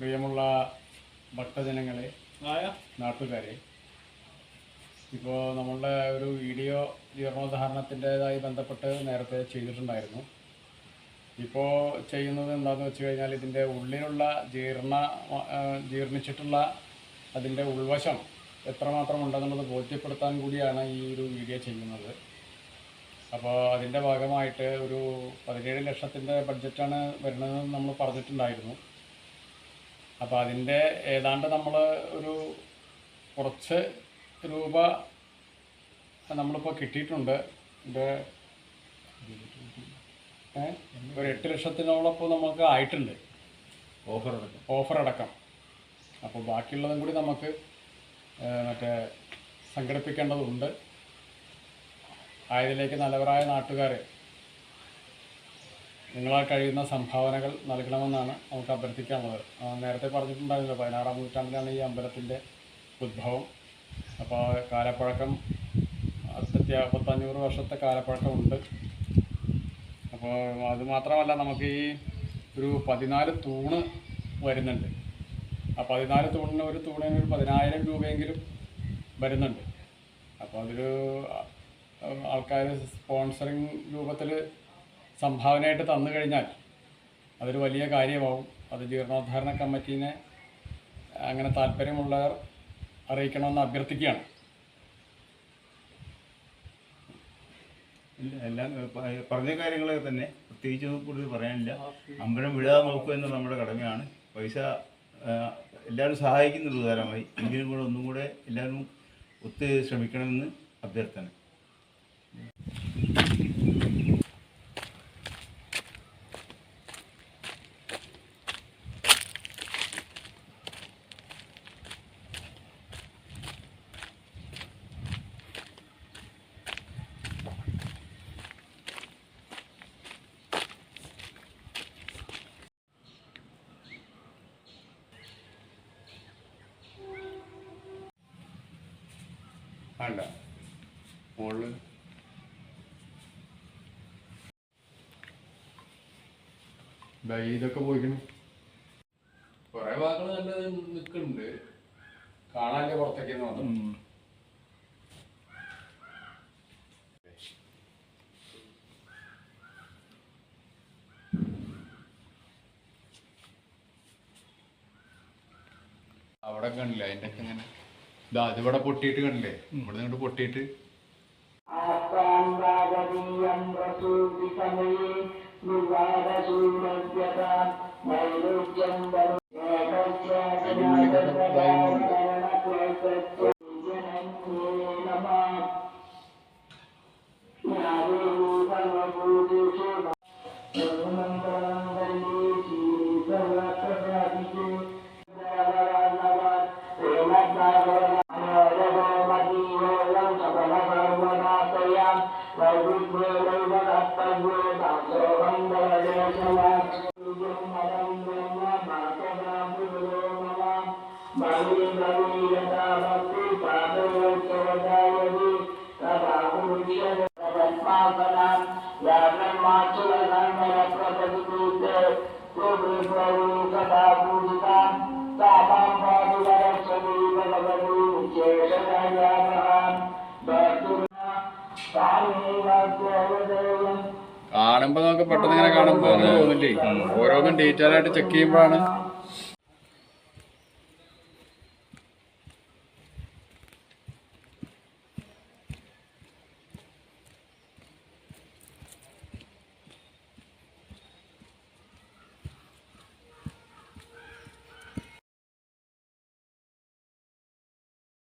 പ്രിയമുള്ള ഭക്തജനങ്ങളെ നാട്ടുകാരെ ഇപ്പോൾ നമ്മളുടെ ഒരു വീഡിയോ ജീർണോദ്ധാരണത്തിന്റെതായി ബന്ധപ്പെട്ട് നേരത്തെ ചെയ്തിട്ടുണ്ടായിരുന്നു. ഇപ്പോൾ ചെയ്യുന്നത് എന്താണെന്ന് വെച്ച് കഴിഞ്ഞാൽ ഇതിന്റെ ഉള്ളിലുള്ള ജീർണ ജീർണിച്ചിട്ടുള്ള അതിന്റെ ഉൾവശം എത്രമാത്രം ഉണ്ടെന്നുള്ളത് ബോധ്യപ്പെടുത്താൻ കൂടിയാണ് ഈ ഒരു വീഡിയോ ചെയ്യുന്നത്. അപ്പോൾ അതിന്റെ ഭാഗമായിട്ട് ഒരു പതിനേഴ് ലക്ഷത്തിന്റെ ബഡ്ജറ്റാണ് വരുന്നതെന്ന് നമ്മൾ പറഞ്ഞിട്ടുണ്ടായിരുന്നു. അപ്പോൾ അതിന്റെ ഏതാണ്ട് നമ്മൾ ഒരു കുറച്ച് രൂപ നമ്മളിപ്പോൾ കിട്ടിയിട്ടുണ്ട്. ഇത് ഒരു എട്ട് ലക്ഷത്തിനോളം ഇപ്പോൾ നമുക്ക് ആയിട്ടുണ്ട്. ഓഫർ അടക്കം ഓഫർ അടക്കം അപ്പോൾ ബാക്കിയുള്ളതും കൂടി നമുക്ക് മറ്റേ സംഘടിപ്പിക്കേണ്ടതുണ്ട്. ആയതിലേക്ക് നല്ലവരായ നാട്ടുകാർ നിങ്ങളാൽ കഴിയുന്ന സംഭാവനകൾ നൽകണമെന്നാണ് നമുക്ക് അഭ്യർത്ഥിക്കാനുള്ളത്. നേരത്തെ പറഞ്ഞിട്ടുണ്ടായിരുന്നല്ലോ പതിനാറാം നൂറ്റാണ്ടിലാണ് ഈ അമ്പലത്തിന്റെ ഉദ്ഭവം അപ്പോൾ കാലപ്പഴക്കം അത്യ പത്തഞ്ഞൂറ് വർഷത്തെ കാലപ്പഴക്കമുണ്ട്. അപ്പോൾ അത് മാത്രമല്ല നമുക്ക് ഈ ഒരു പതിനാല് തൂണ് വരുന്നുണ്ട്. ആ പതിനാല് തൂണിന് ഒരു തൂണിന് ഒരു പതിനായിരം രൂപയെങ്കിലും വരുന്നുണ്ട്. അപ്പോൾ അതൊരു ആൾക്കാർ സ്പോൺസറിങ് രൂപത്തിൽ സംഭാവനയായിട്ട് തന്നു കഴിഞ്ഞാൽ അതൊരു വലിയ കാര്യമാവും. അത് ജീർണോദ്ധാരണ കമ്മിറ്റീനെ അങ്ങനെ താല്പര്യമുള്ളവർ അറിയിക്കണമെന്ന് അഭ്യർത്ഥിക്കുകയാണ്. എല്ലാം പറഞ്ഞ കാര്യങ്ങളൊക്കെ തന്നെ പ്രത്യേകിച്ച് കൂടുതൽ പറയാനില്ല. അമ്പലം വിടാതെ നോക്കുക എന്നത് നമ്മുടെ കടമയാണ്. പൈസ എല്ലാവരും സഹായിക്കുന്നുണ്ട് ഉദാരമായി എങ്കിലും കൂടെ ഒന്നും കൂടെ എല്ലാവരും ഒത്തു ശ്രമിക്കണമെന്ന് അഭ്യർത്ഥന. വേണ്ട മുകളിൽ ഇതൊക്കെ പോയിക്കണ്. കുറേ ഭാഗങ്ങൾ നല്ല നിൽക്കുന്നുണ്ട് കാണാന്റെ പുറത്തേക്ക് മാത്രം അവിടെ കണ്ടില്ല? അതിന്റെ ഒക്കെ ഇങ്ങനെ ഇതാ ഇതിവിടെ പൊട്ടിയിട്ട് കണ്ടില്ലേ? ഇവിടെ നിന്ന് പൊട്ടിയിട്ട്. നിർവാദശൂന്യത നൈരുജ്യം കാണുമ്പോൾ നമുക്ക് പെട്ടെന്ന് ഇങ്ങനെ കാണുമ്പോൾ അങ്ങനെ തോന്നില്ലേ? ഓരോന്നും ഡീറ്റെയിൽ ആയിട്ട് ചെക്ക് ചെയ്യുമ്പോഴാണ്.